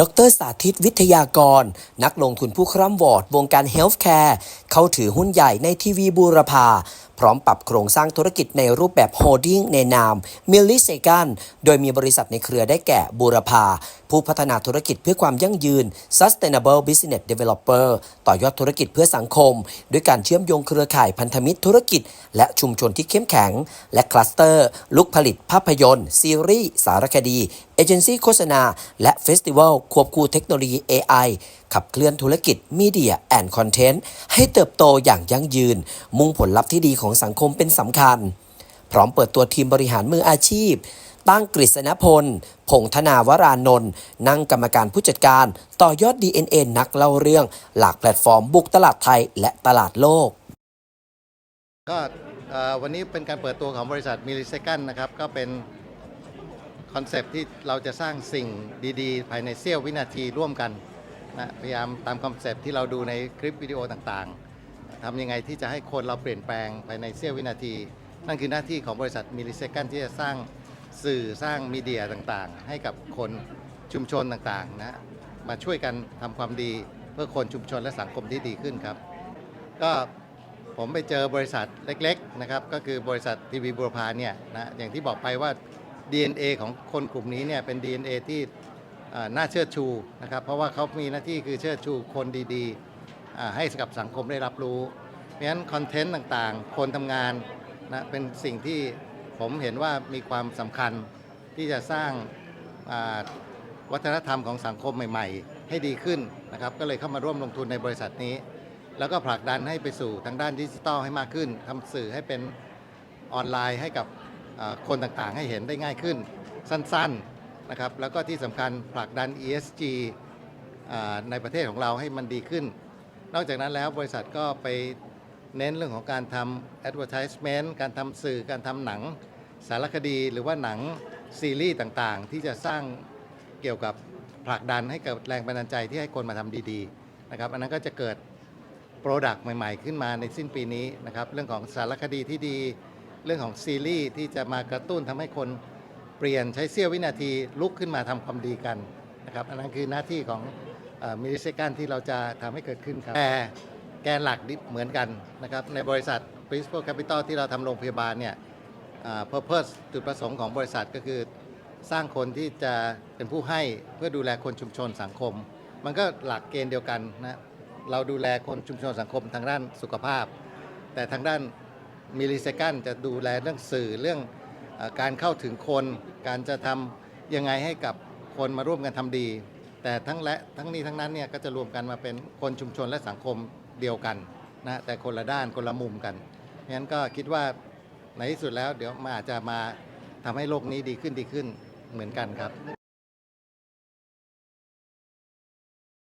ดรสาธิตวิทยากร นักลงทุนผู้คร่ำวอร์ดวงการเฮลท์แคร์ เข้าถือหุ้นใหญ่ในทีวีบูรพา พร้อมปรับโครงสร้างธุรกิจในรูปแบบโฮดดิ้งในนามมิลลิเซกันโดยมีบริษัทในเครือได้แก่บูรพา ผู้พัฒนาธุรกิจเพื่อความยั่งยืน Sustainable Business Developer ต่อยอดธุรกิจเพื่อสังคม ด้วยการเชื่อมโยงเครือข่ายพันธมิตรธุรกิจ และชุมชนที่เข้มแข็ง และคลัสเตอร์ลุกผลิตภาพยนตร์ ซีรีส์ สารคดี เอเจนซี่โฆษณา และเฟสติวัลควบคู่เทคโนโลยี AI ขับเคลื่อนธุรกิจมีเดียแอนด์คอนเทนต์ให้เเติบโตอย่างยั่งยืน มุ่งผลลัพธ์ที่ดีของสังคมเป็นสำคัญ พร้อมเปิดตัวทีมบริหารมืออาชีพ ตั้งกฤษณพล พงธนาวรานนท์นั่งกรรมการผู้จัดการ ต่อยอด DNA นักเล่าเรื่อง หลากแพลตฟอร์มบุกตลาดไทยและตลาดโลก ก็เอ่อวันนี้เป็นการเปิดตัวของบริษัทมิลลิเซกันนะครับก็เป็นคอนเซปต์ที่เราจะสร้างสิ่งดีๆ ภายในเสี้ยววินาทีร่วมกันนะพยายามตามคอนเซปต์ที่เราดูในคลิปวิดีโอต่างๆ ทำยังไงที่จะให้คนเราเปลี่ยนแปลงภายในเสี้ยววินาที นั่นคือหน้าที่ของบริษัทมิลลิเซกันที่จะสร้างสื่อสร้างมีเดียต่างๆ ให้กับคนชุมชนต่างๆนะมาช่วยกันทำความดีเพื่อคนชุมชนและสังคมที่ดีขึ้นครับ ก็ผมไปเจอบริษัทเล็กๆนะครับก็คือบริษัททีวีบุรพาเนี่ยนะอย่างที่บอกไปว่า DNA ของคนกลุ่มนี้เนี่ยเป็น DNA ที่เอ่น่าเชิดชูนะครับเพราะว่าเขามีหน้าที่คือเชิดชูคนดีๆ ให้กับสังคมได้รับรู้เพราะฉะนั้นคอนเทนต์ต่างๆ คนทำงานนะเป็นสิ่งที่ผมเห็นว่ามีความสำคัญที่จะสร้างวัฒนธรรมของสังคมใหม่ ๆ ให้ดีขึ้นนะครับก็เลยเข้ามาร่วมลงทุนในบริษัทนี้ แล้วก็ผลักดันให้ไปสู่ทางด้านดิจิทัลให้มากขึ้นทำสื่อให้เป็นออนไลน์ให้กับคนต่างๆ ให้เห็นได้ง่ายขึ้นสั้นๆนะครับแล้วก็ที่สำคัญผลักดัน ESG ในประเทศของเราให้มันดีขึ้น นอกจากนั้นแล้วบริษัทก็ไปเน้นเรื่องของการทำ advertisement การทำสื่อการทำหนังสารคดีหรือว่าหนังซีรีส์ต่างๆ ที่จะสร้างเกี่ยวกับผลักดันให้เกิดแรงบันดาลใจที่ให้คนมาทำดีๆนะครับอันนั้นก็จะเกิดโปรดักต์ใหม่ๆ ขึ้นมาในสิ้นปีนี้นะครับเรื่องของสารคดีที่ดี เรื่องของซีรีส์ที่จะมากระตุ้นทำให้คนเปลี่ยนใช้เสี้ยววินาทีลุกขึ้นมาทำความดีกันนะครับอันนั้นคือหน้าที่ของ มิลลิเซกันที่เราจะทำให้เกิดขึ้นครับแต่แกนหลักเหมือนกันนะครับในบริษัท Principal Capital ที่เราทำโรงพยาบาลเนี่ย purpose จุดประสงค์ของบริษัทก็คือ สร้างคนที่จะเป็นผู้ให้เพื่อดูแลคนชุมชนสังคม มันก็หลักเกณฑ์เดียวกันนะเราดูแลคนชุมชนสังคมทางด้านสุขภาพ แต่ทางด้านมิลลิเซกันจะดูแลเรื่องสื่อเรื่องอการเข้าถึงคน การจะทำยังไงให้กับคนมาร่วมกันทำดี แต่ทั้งและทั้งนี้ทั้งนั้นเนี่ยก็จะรวมกันมาเป็นคนชุมชนและสังคมเดียวกันนะแต่คนละด้านคนละมุมกันงั้นก็คิดว่าในที่สุดแล้วเดี๋ยวมันอาจจะมาทำให้โลกนี้ดีขึ้นดีขึ้นเหมือนกันครับ